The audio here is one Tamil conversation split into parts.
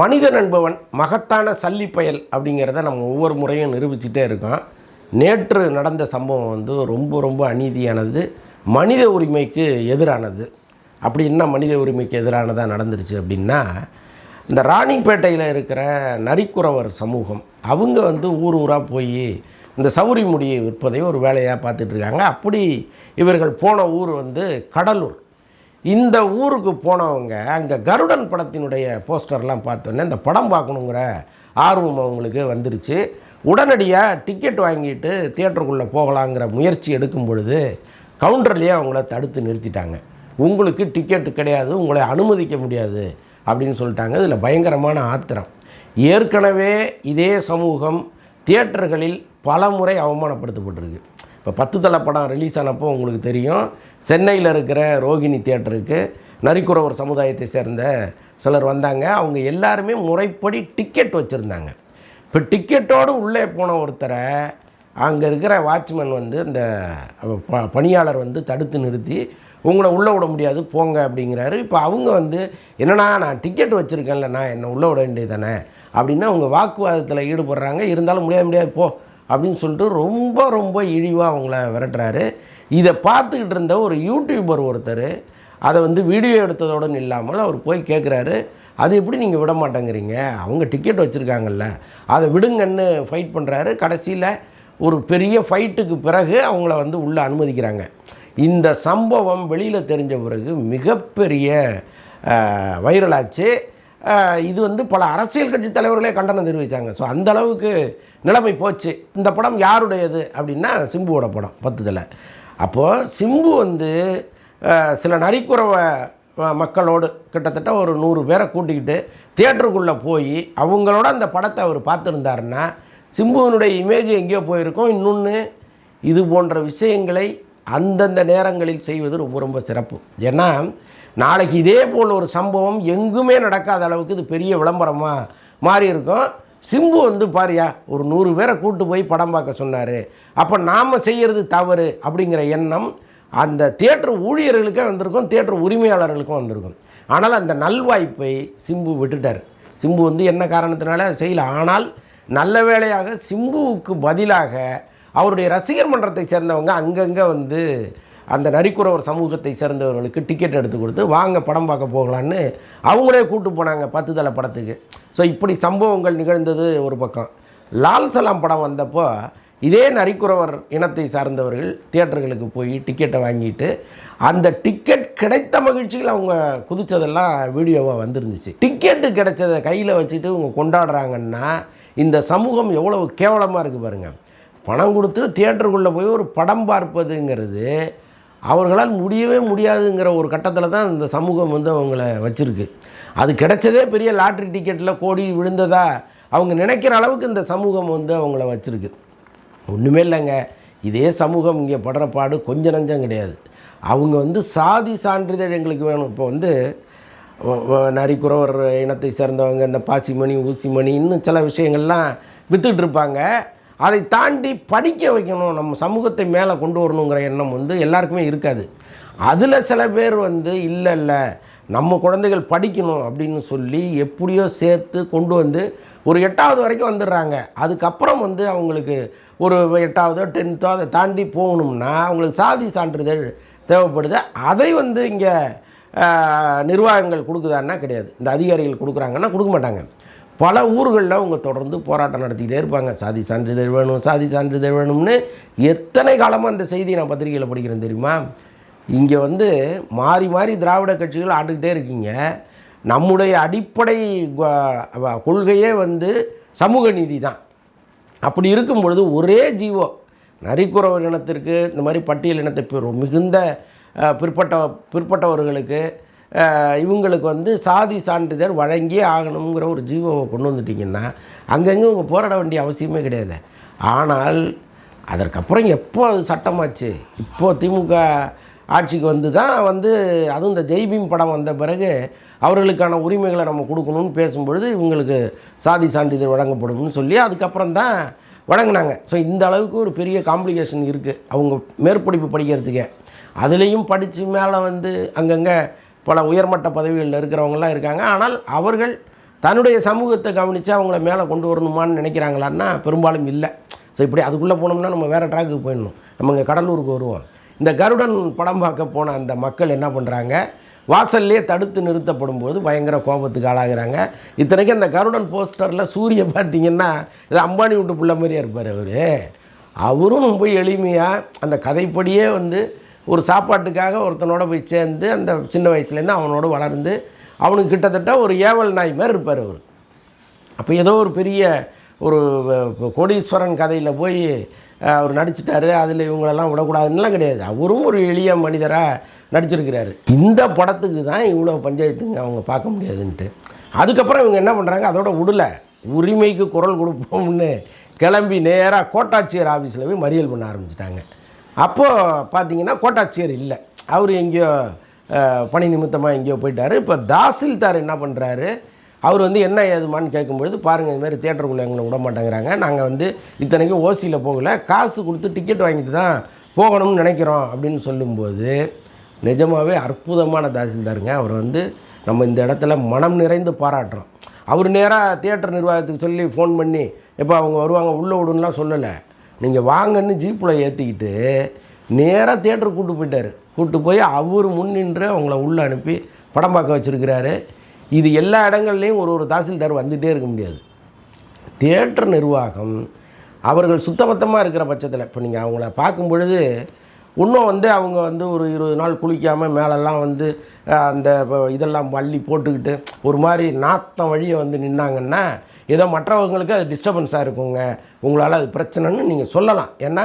மனிதன் என்பவன் மகத்தான சல்லி பயல் அப்படிங்கிறத நம்ம ஒவ்வொரு முறையும் நிரூபிச்சுட்டே இருக்கோம். நேற்று நடந்த சம்பவம் வந்து ரொம்ப ரொம்ப அநீதியானது. மனித உரிமைக்கு எதிரானது. அப்படி என்ன மனித உரிமைக்கு எதிரானதாக நடந்துருச்சு அப்படின்னா இந்த ராணிப்பேட்டையில் இருக்கிற நரிக்குறவர் சமூகம் அவங்க வந்து ஊர் ஊராக போய் இந்த சௌரி முடியை விற்பதை ஒரு வேலையாக பார்த்துட்ருக்காங்க அப்படி இவர்கள் போன ஊர் வந்து கடலூர். இந்த ஊருக்கு போனவங்க அங்கே கருடன் படத்தினுடைய போஸ்டர்லாம் பார்த்தோன்னே இந்த படம் பார்க்கணுங்கிற ஆர்வம் அவங்களுக்கு வந்துருச்சு. உடனடியாக டிக்கெட் வாங்கிட்டு தியேட்டருக்குள்ளே போகலாங்கிற முயற்சி எடுக்கும் பொழுது கவுண்டர்லேயே அவங்கள தடுத்து நிறுத்திட்டாங்க. உங்களுக்கு டிக்கெட்டு கிடையாது உங்களை அனுமதிக்க முடியாது அப்படின்னு சொல்லிட்டாங்க. இதில் பயங்கரமான ஆத்திரம். ஏற்கனவே இதே சமூகம் தியேட்டர்களில் பல முறை அவமானப்படுத்தப்பட்டிருக்கு. இப்போ பத்து தலை படம் ரிலீஸ் ஆனப்போ உங்களுக்கு தெரியும். சென்னையில் இருக்கிற ரோகிணி தியேட்டருக்கு நரிக்குறவர் சமுதாயத்தை சேர்ந்த சிலர் வந்தாங்க. அவங்க எல்லாருமே முறைப்படி டிக்கெட் வச்சுருந்தாங்க. இப்போ டிக்கெட்டோடு உள்ளே போன ஒருத்தரை அங்கே இருக்கிற வாட்ச்மேன் வந்து அந்த ப பணியாளர் வந்து தடுத்து நிறுத்தி உங்களை உள்ளே விட முடியாது போங்க அப்படிங்கிறாரு. இப்போ அவங்க வந்து என்னண்ணா நான் டிக்கெட் வச்சுருக்கேன்ல நான் என்னை உள்ளே விட வேண்டியது தானே? அப்படின்னா அவங்க வாக்குவாதத்தில் ஈடுபடுறாங்க. இருந்தாலும் முடியாது முடியாது போ. அப்படின்னு சொல்லிட்டு ரொம்ப ரொம்ப இழிவாக அவங்கள விரட்டுறாரு. இதை பார்த்துக்கிட்டு இருந்த ஒரு யூடியூபர் ஒருத்தர் அதை வந்து வீடியோ எடுத்ததோடு இல்லாமல் அவர் போய் கேட்குறாரு அது எப்படி நீங்கள் விட மாட்டேங்கிறீங்க? அவங்க டிக்கெட் வச்சுருக்காங்கல்ல. அதை விடுங்கன்னு ஃபைட் பண்ணுறாரு கடைசியில் ஒரு பெரிய ஃபைட்டுக்கு பிறகு அவங்கள வந்து உள்ளே அனுமதிக்கிறாங்க. இந்த சம்பவம் வெளியில் தெரிஞ்ச பிறகு மிகப்பெரிய வைரலாச்சு. இது வந்து பல அரசியல் கட்சி தலைவர்களே கண்டனம் தெரிவித்தாங்க ஸோ அந்த அளவுக்கு நிலைமை போச்சு. இந்த படம் யாருடையது அப்படின்னா சிம்புவோட படம் பத்துதில். அப்போது சிம்பு வந்து சில நரிக்குறவ மக்களோடு கிட்டத்தட்ட ஒரு நூறு பேரை கூட்டிக்கிட்டு தியேட்டருக்குள்ளே போய் அவங்களோட அந்த படத்தை அவர் பார்த்துருந்தாருன்னா சிம்புவனுடைய இமேஜ் எங்கேயோ போயிருக்கும். இன்னொன்று இது போன்ற விஷயங்களை அந்தந்த நேரங்களில் செய்வது ரொம்ப ரொம்ப சிறப்பு. ஏன்னா நாளைக்கு இதே போல் ஒரு சம்பவம் எங்குமே நடக்காத அளவுக்கு இது பெரிய விளம்பரமாக மாறி இருக்கும் சிம்பு வந்து பாரியா ஒரு நூறு பேரை கூட்டு போய் படம் பார்க்க சொன்னார். அப்போ நாம் செய்கிறது தவறு அப்படிங்கிற எண்ணம் அந்த தியேட்டர் ஊழியர்களுக்கே வந்திருக்கும் தியேட்டர் உரிமையாளர்களுக்கும் வந்திருக்கும். ஆனால் அந்த நல்வாய்ப்பை சிம்பு விட்டுட்டார். சிம்பு வந்து என்ன காரணத்தினால செய்யல? ஆனால் நல்ல வேளையாக சிம்புவுக்கு பதிலாக அவருடைய ரசிகர் மன்றத்தை சேர்ந்தவங்க அங்கங்கே வந்து அந்த நரிக்குறவர் சமூகத்தை சேர்ந்தவர்களுக்கு டிக்கெட் எடுத்து கொடுத்து வாங்க படம் பார்க்க போகலான்னு அவங்களே கூப்பிட்டு போனாங்க பத்து தலை படத்துக்கு. ஸோ இப்படி சம்பவங்கள் நிகழ்ந்தது ஒரு பக்கம். லால் சலாம் படம் வந்தப்போ இதே நரிக்குறவர் இனத்தை சார்ந்தவர்கள் தியேட்டர்களுக்கு போய் டிக்கெட்டை வாங்கிட்டு அந்த டிக்கெட் கிடைத்த மகிழ்ச்சியில் அவங்க குதித்ததெல்லாம் வீடியோவாக வந்துருந்துச்சு. டிக்கெட்டு கிடைச்சதை கையில் வச்சுட்டு இவங்க கொண்டாடுறாங்கன்னா இந்த சமூகம் எவ்வளவு கேவலமாக இருக்குது பாருங்கள் பணம் கொடுத்து தியேட்டருக்குள்ளே போய் ஒரு படம் பார்ப்பதுங்கிறது அவர்களால் முடியவே முடியாதுங்கிற ஒரு கட்டத்தில் தான் இந்த சமூகம் வந்து அவங்கள வச்சுருக்கு. அது கிடைச்சதே பெரிய லாட்ரி டிக்கெட்டில் கோடி விழுந்ததா அவங்க நினைக்கிற அளவுக்கு இந்த சமூகம் வந்து அவங்கள வச்சுருக்கு. ஒன்றுமே இல்லைங்க. இதே சமூகம் இங்கே படுற பாடு கொஞ்சம் நஞ்சம் கிடையாது. அவங்க வந்து சாதி சான்றிதழ் எங்களுக்கு வேணும். இப்போ வந்து நரிக்குறவர் இனத்தை சேர்ந்தவங்க இந்த பாசிமணி ஊசிமணி இன்னும் சில விஷயங்கள்லாம் விற்றுட்டு இருப்பாங்க. அதை தாண்டி படிக்க வைக்கணும் நம்ம சமூகத்தை மேலே கொண்டு வரணுங்கிற எண்ணம் வந்து எல்லாருக்குமே இருக்காது. அதில் சில பேர் வந்து இல்லை இல்லை நம்ம குழந்தைகள் படிக்கணும் அப்படின்னு சொல்லி எப்படியோ சேர்த்து கொண்டு வந்து ஒரு எட்டாவது வரைக்கும் வந்துடுறாங்க. அதுக்கப்புறம் வந்து அவங்களுக்கு ஒரு எட்டாவதோ டென்த்தோ அதை தாண்டி போகணும்னா அவங்களுக்கு சாதி சான்றிதழ் தேவைப்படுது. அதை வந்து இங்கே நிர்வாகங்கள் கொடுக்குதான்னா கிடையாது. இந்த அதிகாரிகள் கொடுக்குறாங்கன்னா கொடுக்க மாட்டாங்க. பல ஊர்களில் அவங்க தொடர்ந்து போராட்டம் நடத்திக்கிட்டே இருப்பாங்க. சாதி சான்றிதழ் வேணும் சாதி சான்றிதழ் வேணும்னு எத்தனை காலமாக அந்த செய்தியை நான் பத்திரிகையில் படிக்கிறேன் தெரியுமா? இங்கே வந்து மாறி மாறி திராவிட கட்சிகள் ஆண்டுக்கிட்டே இருக்கீங்க. நம்முடைய அடிப்படை கொள்கையே வந்து சமூக நீதி தான். அப்படி இருக்கும் பொழுது ஒரே ஜீவோ நரிக்குறவர் இனத்திற்கு இந்த மாதிரி பட்டியல் இனத்தை மிகுந்த பிற்பட்ட பிற்பட்டவர்களுக்கு இவங்களுக்கு வந்து சாதி சான்றிதழ் வழங்கியே ஆகணுங்கிற ஒரு ஜீவோவை கொண்டு வந்துட்டிங்கன்னா அங்கங்கே இவங்க போராட வேண்டிய அவசியமே கிடையாது. ஆனால் அதற்கப்புறம் எப்போ அது சட்டமாச்சு? இப்போது திமுக ஆட்சிக்கு வந்து தான் வந்து அதுவும் இந்த ஜெய்பீம் படம் வந்த பிறகு அவர்களுக்கான உரிமைகளை நம்ம கொடுக்கணும்னு பேசும்பொழுது இவங்களுக்கு சாதி சான்றிதழ் வழங்கப்படும்னு சொல்லி அதுக்கப்புறம் தான் வழங்கினாங்க. ஸோ இந்த அளவுக்கு ஒரு பெரிய காம்ப்ளிகேஷன் இருக்குது அவங்க மேற்படிப்பு படிக்கிறதுக்கே. அதுலேயும் படித்து மேலே வந்து அங்கங்கே பல உயர்மட்ட பதவிகளில் இருக்கிறவங்களாம் இருக்காங்க. ஆனால் அவர்கள் தன்னுடைய சமூகத்தை கவனித்து அவங்கள மேலே கொண்டு வரணுமான்னு நினைக்கிறாங்களான்னா பெரும்பாலும் இல்லை. ஸோ இப்படி அதுக்குள்ளே போனோம்னா நம்ம வேறு ட்ராக்குக்கு போயிடணும். நம்ம இங்கே கடலூருக்கு வருவோம். இந்த கருடன் படம் பார்க்க போன அந்த மக்கள் என்ன பண்ணுறாங்க வாசல்லே தடுத்து நிறுத்தப்படும் போது பயங்கர கோபத்துக்கு ஆளாகிறாங்க. இத்தனைக்கும் அந்த கருடன் போஸ்டரில் சூரிய பார்த்தீங்கன்னா இது அம்பானி விட்டு பிள்ளை மாதிரியே இருப்பார் அவர். அவரும் ரொம்ப எளிமையாக அந்த கதைப்படியே வந்து ஒரு சாப்பாட்டுக்காக ஒருத்தனோட போய் சேர்ந்து அந்த சின்ன வயசுலேருந்து அவனோட வளர்ந்து அவனுக்கு கிட்டத்தட்ட ஒரு ஏவல் நாய் மாதிரி இருப்பார் அவர். அப்போ ஏதோ ஒரு பெரிய ஒரு கோடீஸ்வரன் கதையில் போய் அவர் நடிச்சிட்டாரு அதில் இவங்களெல்லாம் விடக்கூடாதுன்னுலாம் கிடையாது. அவரும் ஒரு எளிய மனிதராக நடிச்சிருக்கிறாரு. இந்த படத்துக்கு தான் இவ்வளோ பஞ்சாயத்துங்க அவங்க பார்க்க முடியாதுன்ட்டு. அதுக்கப்புறம் இவங்க என்ன பண்ணுறாங்க அதோட விடலை உரிமைக்கு குரல் கொடுப்போம்னு கிளம்பி நேராக கோட்டாட்சியர் ஆஃபீஸில் போய் மறியல் பண்ண ஆரம்பிச்சிட்டாங்க. அப்போது பார்த்தீங்கன்னா கோட்டாட்சியர் இல்லை. அவர் எங்கேயோ பணி நிமித்தமாக எங்கேயோ போயிட்டாரு. இப்போ தாசில்தார் என்ன பண்ணுறாரு அவர் வந்து என்ன ஏதுமான்னு கேட்கும்பொழுது பாருங்கள் இதுமாதிரி தேட்டருக்குள்ளே எங்களை விட மாட்டேங்கிறாங்க. நாங்கள் வந்து இத்தனைக்கும் ஓசியில் போகலை. காசு கொடுத்து டிக்கெட் வாங்கிட்டு தான் போகணும்னு நினைக்கிறோம் அப்படின்னு சொல்லும்போது நிஜமாகவே அற்புதமான தாசில்தாருங்க. அவர் வந்து நம்ம இந்த இடத்துல மனம் நிறைந்து பாராட்டுறோம். அவர் நேராக தியேட்டர் நிர்வாகத்துக்கு சொல்லி ஃபோன் பண்ணி எப்போ அவங்க வருவாங்க உள்ளே விடுன்னுலாம் சொல்லலை. நீங்கள் வாங்கன்னு ஜீப்பில் ஏற்றிக்கிட்டு நேராக தேட்டருக்கு கூட்டு போயிட்டார். கூப்பிட்டு போய் அவர் முன் நின்று அவங்கள உள்ளே அனுப்பி படம் பார்க்க வச்சுருக்கிறாரு. இது எல்லா இடங்கள்லையும் ஒரு ஒரு தாசில்தார் வந்துகிட்டே இருக்க முடியாது. தேட்டர் நிர்வாகம் அவர்கள் சுத்தபத்தமாக இருக்கிற பட்சத்தில் இப்போ நீங்கள் அவங்கள பார்க்கும் பொழுது இன்னும் வந்து அவங்க வந்து ஒரு இருபது நாள் குளிக்காமல் மேலெல்லாம் வந்து அந்த இதெல்லாம் வள்ளி போட்டுக்கிட்டு ஒரு மாதிரி நாத்தம் வழியை வந்து நின்னாங்கன்னா ஏதோ மற்றவங்களுக்கு அது டிஸ்டர்பன்ஸாக இருக்குங்க. உங்களால் அது பிரச்சனைன்னு நீங்கள் சொல்லலாம். ஏன்னா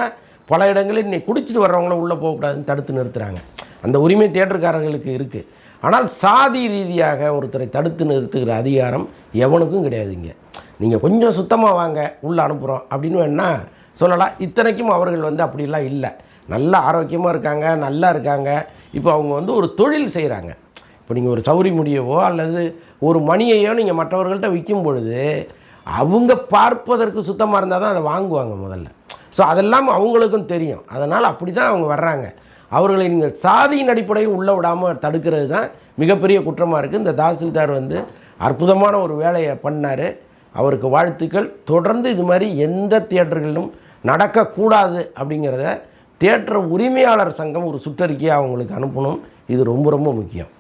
பல இடங்களில் இன்னைக்கு குடிச்சிட்டு வர்றவங்கள உள்ளே போகக்கூடாதுன்னு தடுத்து நிறுத்துகிறாங்க அந்த உரிமை தேட்டருக்காரர்களுக்கு இருக்குது ஆனால் சாதி ரீதியாக ஒருத்தரை தடுத்து நிறுத்துகிற அதிகாரம் எவனுக்கும் கிடையாதுங்க. நீங்கள் கொஞ்சம் சுத்தமாக வாங்க உள்ளே அனுப்புகிறோம் அப்படின்னு வேணால் சொல்லலாம். இத்தனைக்கும் அவர்கள் வந்து அப்படிலாம் இல்லை. நல்லா ஆரோக்கியமாக இருக்காங்க நல்லா இருக்காங்க. இப்போ அவங்க வந்து ஒரு தொழில் செய்கிறாங்க இப்போ நீங்கள் ஒரு சௌரி முடியவோ அல்லது ஒரு மணியையோ நீங்கள் மற்றவர்கள்ட்ட விற்கும் பொழுது அவங்க பார்ப்பதற்கு சுத்தமாக இருந்தால் தான் அதை வாங்குவாங்க முதல்ல. ஸோ அதெல்லாம் அவங்களுக்கும் தெரியும். அதனால் அப்படி தான் அவங்க வர்றாங்க. அவர்களை நீங்கள் சாதியின் அடிப்படையில் உள்ளே விடாமல் தடுக்கிறது தான் மிகப்பெரிய குற்றமாக இருக்குது இந்த தாசில்தார் வந்து அற்புதமான ஒரு வேலையை பண்ணார். அவருக்கு வாழ்த்துக்கள். தொடர்ந்து இது மாதிரி எந்த தியேட்டர்களிலும் நடக்கக்கூடாது அப்படிங்கிறத தியேட்டர் உரிமையாளர் சங்கம் ஒரு சுற்றறிக்கையை அவங்களுக்கு அனுப்பணும். இது ரொம்ப ரொம்ப முக்கியம்.